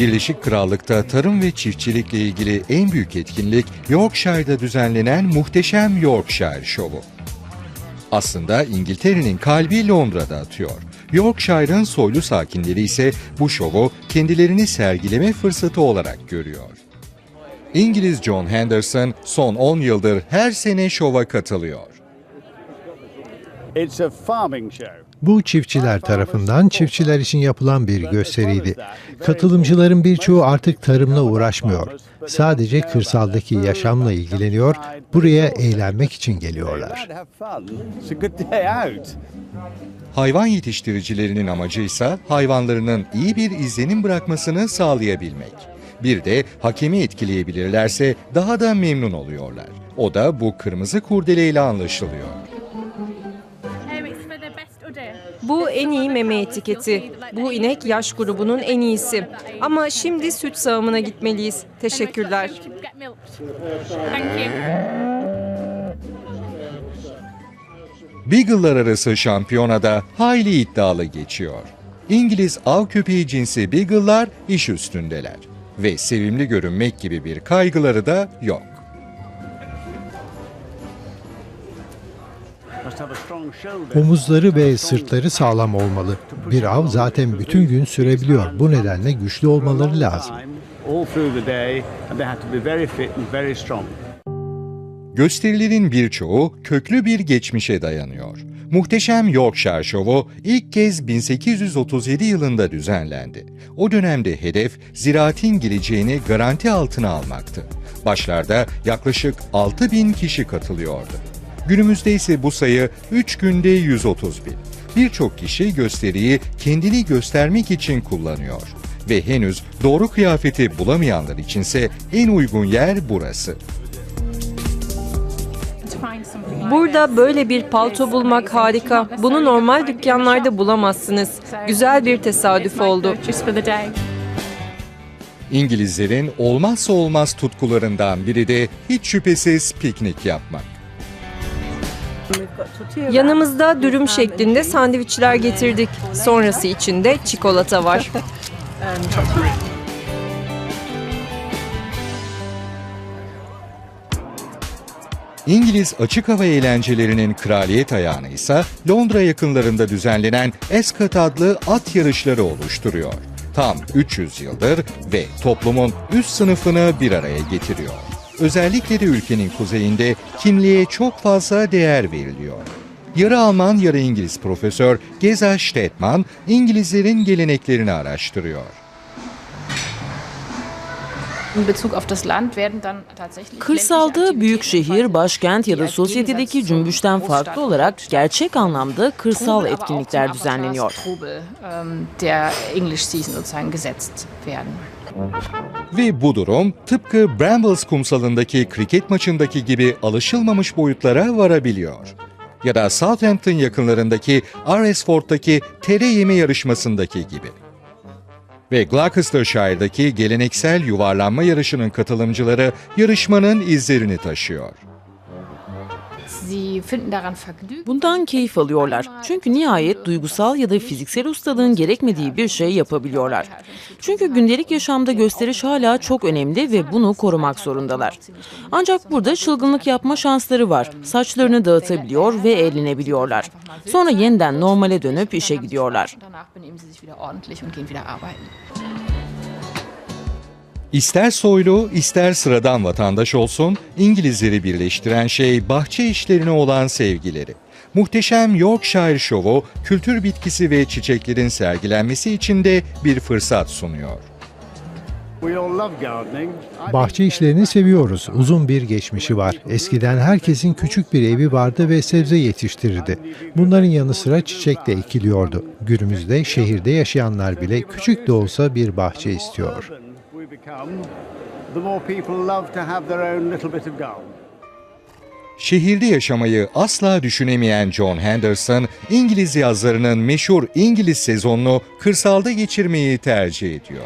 Birleşik Krallık'ta tarım ve çiftçilikle ilgili en büyük etkinlik Yorkshire'da düzenlenen muhteşem Yorkshire Show'u. Aslında İngiltere'nin kalbi Londra'da atıyor. Yorkshire'ın soylu sakinleri ise bu şovu kendilerini sergileme fırsatı olarak görüyor. İngiliz John Henderson son 10 yıldır her sene şova katılıyor. Bu çiftçiler tarafından çiftçiler için yapılan bir gösteriydi. Katılımcıların birçoğu artık tarımla uğraşmıyor. Sadece kırsaldaki yaşamla ilgileniyor, buraya eğlenmek için geliyorlar. Hayvan yetiştiricilerinin amacı ise hayvanlarının iyi bir izlenim bırakmasını sağlayabilmek. Bir de hakemi etkileyebilirlerse daha da memnun oluyorlar. O da bu kırmızı kurdeleyle anlaşılıyor. Bu en iyi meme etiketi. Bu inek yaş grubunun en iyisi. Ama şimdi süt sağımına gitmeliyiz. Teşekkürler. Beagle'lar arası şampiyonada hayli iddialı geçiyor. İngiliz av köpeği cinsi Beagle'lar iş üstündeler. Ve sevimli görünmek gibi bir kaygıları da yok. Omuzları ve sırtları sağlam olmalı. Bir av zaten bütün gün sürebiliyor. Bu nedenle güçlü olmaları lazım. Gösterilerin birçoğu köklü bir geçmişe dayanıyor. Muhteşem Yorkshire Show'u ilk kez 1837 yılında düzenlendi. O dönemde hedef ziraatin geleceğini garanti altına almaktı. Başlarda yaklaşık 6 bin kişi katılıyordu. Günümüzde ise bu sayı 3 günde 130 bin. Birçok kişi gösteriyi kendini göstermek için kullanıyor. Ve henüz doğru kıyafeti bulamayanlar içinse en uygun yer burası. Burada böyle bir palto bulmak harika. Bunu normal dükkanlarda bulamazsınız. Güzel bir tesadüf oldu. İngilizlerin olmazsa olmaz tutkularından biri de hiç şüphesiz piknik yapmak. Yanımızda dürüm şeklinde sandviçler getirdik. Sonrası için de çikolata var. İngiliz açık hava eğlencelerinin kraliyet ayağını ise Londra yakınlarında düzenlenen Ascot adlı at yarışları oluşturuyor. Tam 300 yıldır ve toplumun üst sınıfını bir araya getiriyor. Özellikle de ülkenin kuzeyinde kimliğe çok fazla değer veriliyor. Yarı Alman yarı İngiliz profesör Geza Stetman İngilizlerin geleneklerini araştırıyor. Kırsalda büyük şehir, başkent ya da sosyetedeki cümbüşten farklı olarak gerçek anlamda kırsal etkinlikler düzenleniyor. Ve bu durum tıpkı Brambles kumsalındaki kriket maçındaki gibi alışılmamış boyutlara varabiliyor. Ya da Southampton yakınlarındaki Aresford'daki tere yeme yarışmasındaki gibi. Ve Gloucestershire geleneksel yuvarlanma yarışının katılımcıları yarışmanın izlerini taşıyor. Bundan keyif alıyorlar. Çünkü nihayet duygusal ya da fiziksel ustalığın gerekmediği bir şey yapabiliyorlar. Çünkü gündelik yaşamda gösteriş hala çok önemli ve bunu korumak zorundalar. Ancak burada çılgınlık yapma şansları var. Saçlarını dağıtabiliyor ve eğlenebiliyorlar. Sonra yeniden normale dönüp işe gidiyorlar. İster soylu, ister sıradan vatandaş olsun, İngilizleri birleştiren şey bahçe işlerine olan sevgileri. Muhteşem Yorkshire Show'u kültür bitkisi ve çiçeklerin sergilenmesi için de bir fırsat sunuyor. We all love gardening. I Bahçe işlerini seviyoruz. Uzun bir geçmişi var. Eskiden herkesin küçük bir evi vardı ve sebze yetiştirirdi. Bunların yanı sıra çiçek de ekiliyordu. Günümüzde şehirde yaşayanlar bile küçük de olsa bir bahçe istiyor. Şehirde yaşamayı asla düşünemeyen John Henderson, İngiliz yazlarının meşhur İngiliz sezonunu kırsalda geçirmeyi tercih ediyor.